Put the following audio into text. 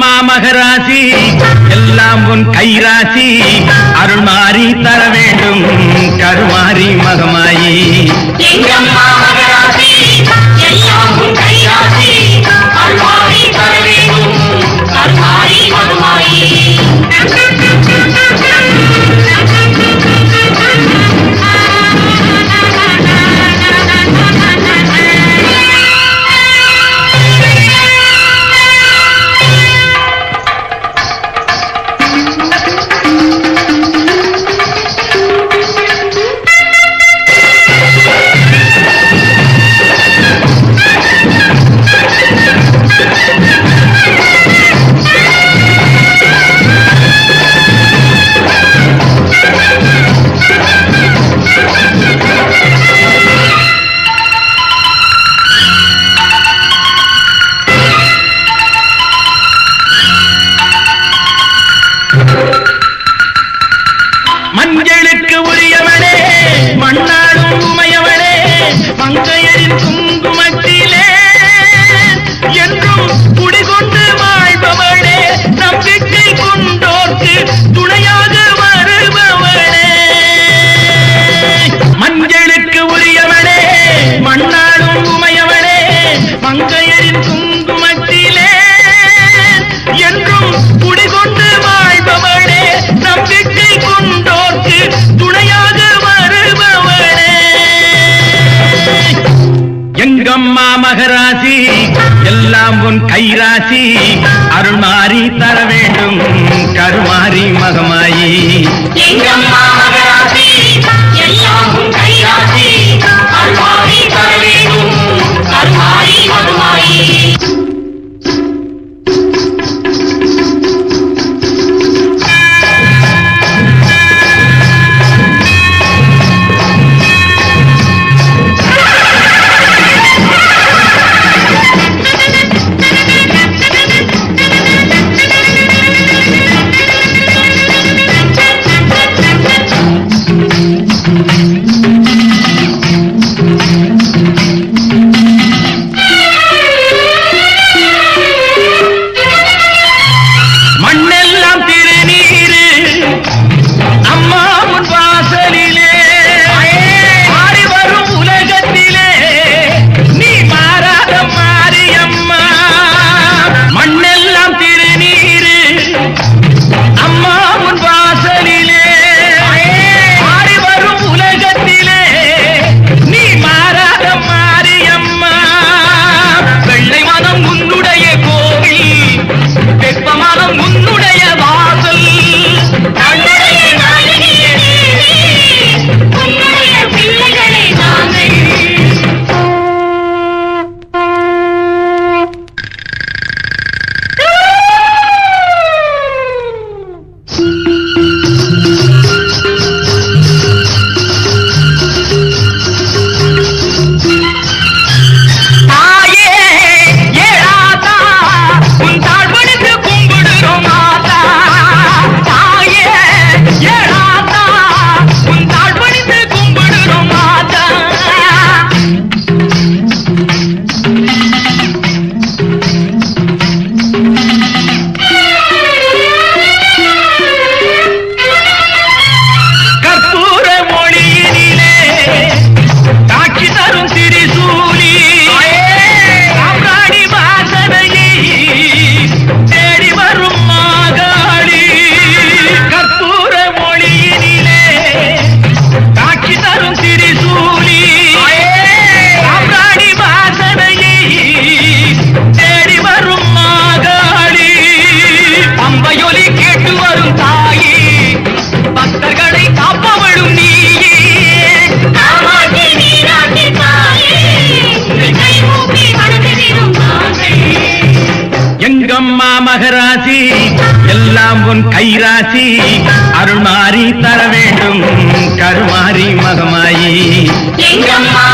அம்மா மகராசி எல்லாம் உன் கைராசி. அருள் மாறி தர வேண்டும் கருமாறி மகமாயி. மங்கையரின் குங்குமத்திலே என்றும் குடிகொண்டு வாழ்பவளே நம்பிக்கை கொண்டோர்க்கு துணையாக வருபவளே. எங்கம்மா மகராசி எல்லாம் உன் கைராசி அருள் மாறி தர வேண்டும் கருமாறி மகமாயி. எங்கம்மா அம்மா மகராசி எல்லாம் உன் கைராசி அருள் மாறி தர வேண்டும் கருமாறி மகமாயி. எங்கம்மா?